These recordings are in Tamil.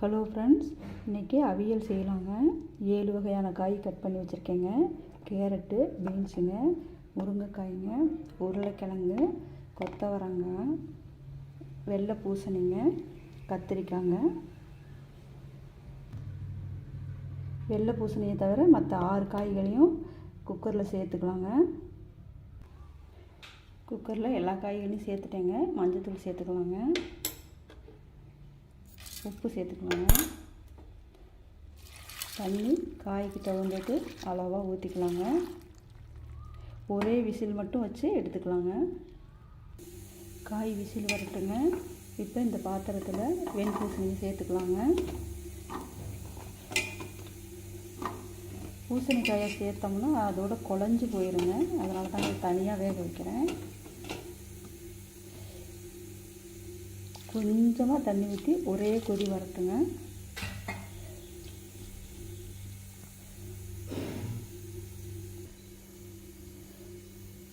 ஹலோ ஃப்ரெண்ட்ஸ் இன்றைக்கி அவியல் செய்யலாங்க. ஏழு வகையான காய் கட் பண்ணி வச்சுருக்கேங்க. கேரட்டு பீன்ஸுங்க முருங்கைக்காய்ங்க உருளைக்கிழங்கு கொத்தவரங்க வெள்ளை பூசணிங்க கத்திரிக்காய்ங்க வெள்ளை பூசணியை தவிர மற்ற ஆறு காய்களையும் குக்கரில் சேர்த்துக்கலாங்க. குக்கரில் எல்லா காய்களையும் சேர்த்துட்டேங்க. மஞ்சத்தூள் சேர்த்துக்கலாங்க. உப்பு சேர்த்துக்கலாங்க. தண்ணி காய்க்கு தகுந்தது அளவாக ஊற்றிக்கலாங்க ஒரே விசில் மட்டும் வச்சு எடுத்துக்கலாங்க. காய் விசில் வரட்டுங்க. இப்போ இந்த பாத்திரத்தில் வெண்பூசணி சேர்த்துக்கலாங்க. பூசணிக்காயை சேர்த்தோம்னா அதோட குழஞ்சி போயிருங்க. அதனால தான் தனியாக வேக வைக்கிறேன். கொஞ்சமாக தண்ணி ஊற்றி ஒரே கொதி வரட்டுங்க.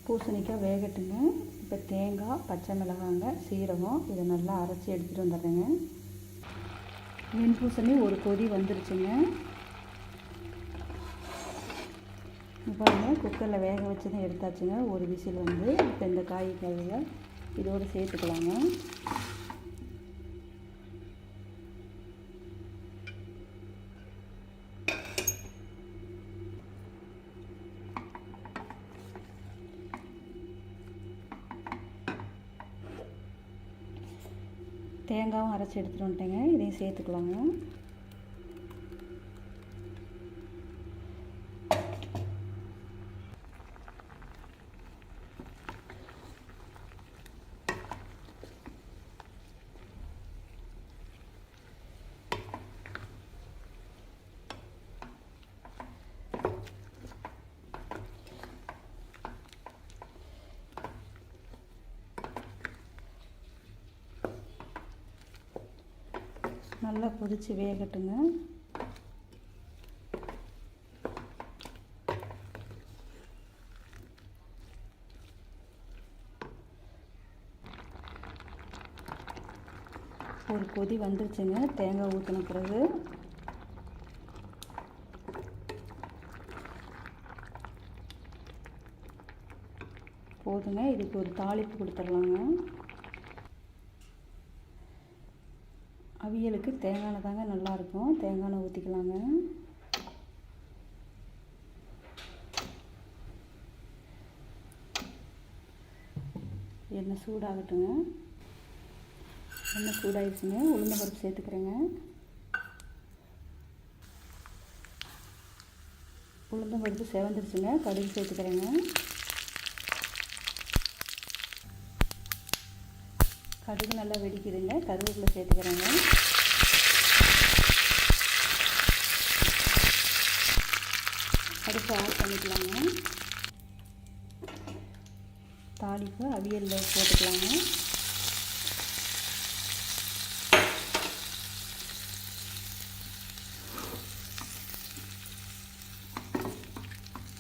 பூசணிக்காய் வேகட்டுங்க. இப்போ தேங்காய் பச்சை மிளகாங்க சீரகம் இதை நல்லா அரைச்சி எடுத்துகிட்டு வந்துடுறேங்க. மின் பூசணி ஒரு கொதி வந்துருச்சுங்க. பாருங்கள் குக்கரில் வேக வச்சு தான் எடுத்தாச்சுங்க. ஒரு விசில் வந்து இப்போ இந்த காய் இதோடு சேர்த்துக்கலாங்க. தேங்காயும் அரைச்சி எடுத்துகிட்டு வந்துட்டேங்க. இதையும் சேர்த்துக்கலாங்க. நல்லா கொதித்து வேகட்டுங்க. ஒரு கொதி வந்துருச்சுங்க. தேங்காய் ஊற்றின பிறகு. போதுங்க. இதுக்கு ஒரு தாளிப்பு கொடுத்துடலாங்க. அவியலுக்கு தேங்காய் தாங்க நல்லாயிருக்கும். தேங்காய் ஊற்றிக்கலாங்க எண்ணெய் சூடாகட்டுங்க. எண்ணெய் சூடாகிடுச்சுங்க உளுந்த பருப்பு சேர்த்துக்கிறேங்க. உளுந்த பருப்பு செவந்துருச்சுங்க. கடுகு சேர்த்துக்கிறேங்க. கடுகு நல்லா வெடிக்குதுங்க. கருவேப்பிலை சேர்த்துக்கிறேங்க. அடுப்பு ஆஃப் பண்ணிக்கலாங்க. தாளிப்பு அவியலில் போட்டுக்கலாங்க.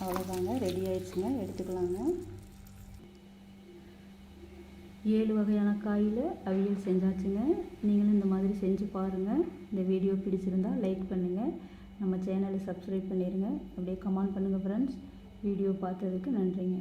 அவ்வளோதாங்க ரெடி ஆயிடுச்சுங்க. எடுத்துக்கலாங்க. ஏழு வகையான காயில் அவியல் செஞ்சாச்சுங்க. நீங்களும் இந்த மாதிரி செஞ்சு பாருங்கள் இந்த வீடியோ பிடிச்சிருந்தால் லைக் பண்ணுங்கள் நம்ம சேனலை சப்ஸ்கிரைப் பண்ணிடுங்க அப்படியே கமெண்ட் பண்ணுங்கள் ஃப்ரெண்ட்ஸ் வீடியோ பார்த்ததுக்கு நன்றிங்க.